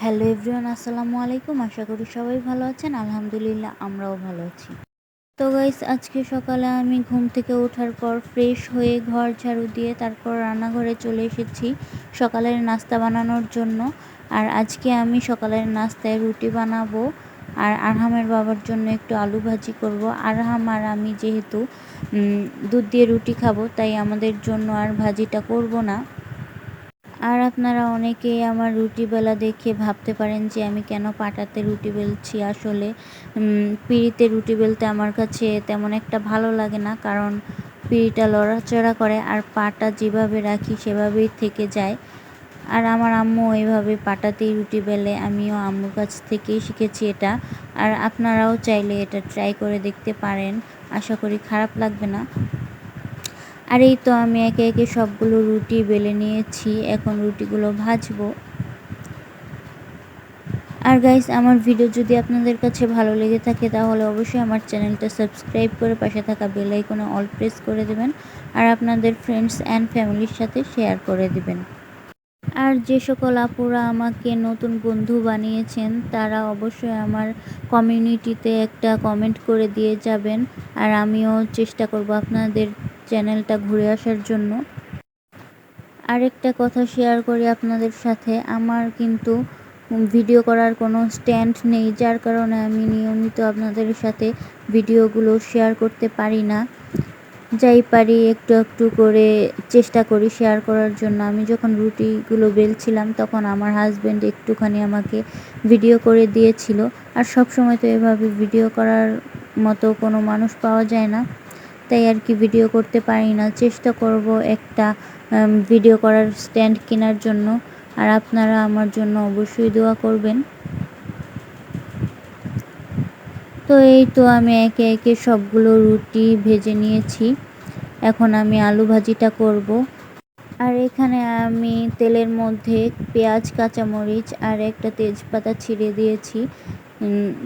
Hello everyone, আসসালামু আলাইকুম। আশা করি সবাই ভালো আছেন। আলহামদুলিল্লাহ, আমরাও ভালো আছি। তো গাইস আজকে সকালে আমি ঘুম থেকে ওঠার পর ফ্রেশ হয়ে ঘর ঝাড়ু দিয়ে তারপর রান্নাঘরে চলে এসেছি সকালের নাস্তা বানানোর জন্য। আর আজকে আমি সকালের নাস্তায় রুটি বানাবো আর আরহামের বাবার জন্য একটু আলু ভাজি করব। আরহাম আর আমি যেহেতু দুধ দিয়ে রুটি খাব, তাই আমাদের জন্য আর ভাজিটা করব না। আর আপনারা অনেকেই আমার রুটি বেলা দেখে ভাবতে পারেন যে আমি কেন পাটাতে রুটি বেলছি আসলে। পিড়িতে রুটি বেলতে আমার কাছে তেমন একটা ভালো লাগে না কারণ পিড়িটা লড়াচড়া করে আর পাটা যেভাবে রাখি সেভাবেই থেকে যায়। আর আমার আম্মু এইভাবে পাটাতেই রুটি বেলে, আমিও আম্মুর কাছ থেকেই শিখেছি এটা। আর আপনারাও চাইলে এটা ট্রাই করে দেখতে পারেন। আশা করি খারাপ লাগবে না। আর এই তো আমি একে একে সবগুলো রুটি বেলে নিয়েছি, এখন রুটিগুলো ভাজবো। আর গাইস আমার ভিডিও যদি আপনাদের কাছে ভালো লেগে থাকে, তাহলে অবশ্যই আমার চ্যানেলটা সাবস্ক্রাইব করে পাশে থাকা বেল আইকনে অল প্রেস করে দেবেন, আর আপনাদের ফ্রেন্ডস অ্যান্ড ফ্যামিলির সাথে শেয়ার করে দেবেন। আর যে সকল আপুরা আমাকে নতুন বন্ধু বানিয়েছেন, তারা অবশ্যই আমার কমিউনিটিতে একটা কমেন্ট করে দিয়ে যাবেন, আর আমিও চেষ্টা করব আপনাদের চ্যানেলটা ঘুরে আসার জন্য। আরেকটা কথা শেয়ার করি আপনাদের সাথে। আমার কিন্তু ভিডিও করার কোনো স্ট্যান্ড নেই, যার কারণে আমি নিয়মিত আপনাদের সাথে ভিডিওগুলো শেয়ার করতে পারি না। যাই পারি, একটু একটু করে চেষ্টা করি শেয়ার করার জন্য। আমি যখন রুটিগুলো বেলছিলাম, তখন আমার হাজব্যান্ড একটুখানি আমাকে ভিডিও করে দিয়েছিল। আর সব সময় তো এভাবে ভিডিও করার মতো কোনো মানুষ পাওয়া যায় না। তাই আর কি ভিডিও করতে পারি না। চেষ্টা করব একটা ভিডিও করার স্ট্যান্ড কেনার জন্য। আর আপনারা আমার জন্য অবশ্যই দোয়া করবেন। তো এই তো আমি একে একে সবগুলো রুটি ভেজে নিয়েছি। এখন আমি আলু ভাজিটা করব। আর এখানে আমি তেলের মধ্যে পেঁয়াজ, কাঁচামরিচ আর একটা তেজপাতা ছিঁড়ে দিয়েছি।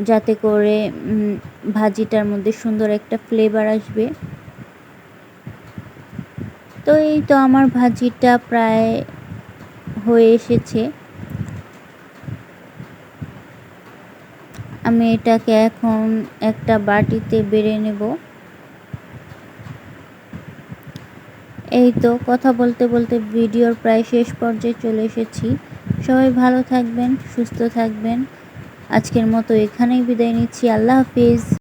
যাতে করে ভাজিটার মধ্যে সুন্দর একটা ফ্লেভার আসবে। তো এই তো আমার ভাজিটা প্রায় হয়ে এসেছে। আমি এটাকে এখন একটা বাটিতে বেড়ে নেব। এই তো কথা বলতে বলতে ভিডিওর প্রায় শেষ পর্যায়ে চলে এসেছি। সবাই ভালো থাকবেন, সুস্থ থাকবেন। আজকের মতো এখানেই বিদায় নিচ্ছি। আল্লাহ হাফিজ।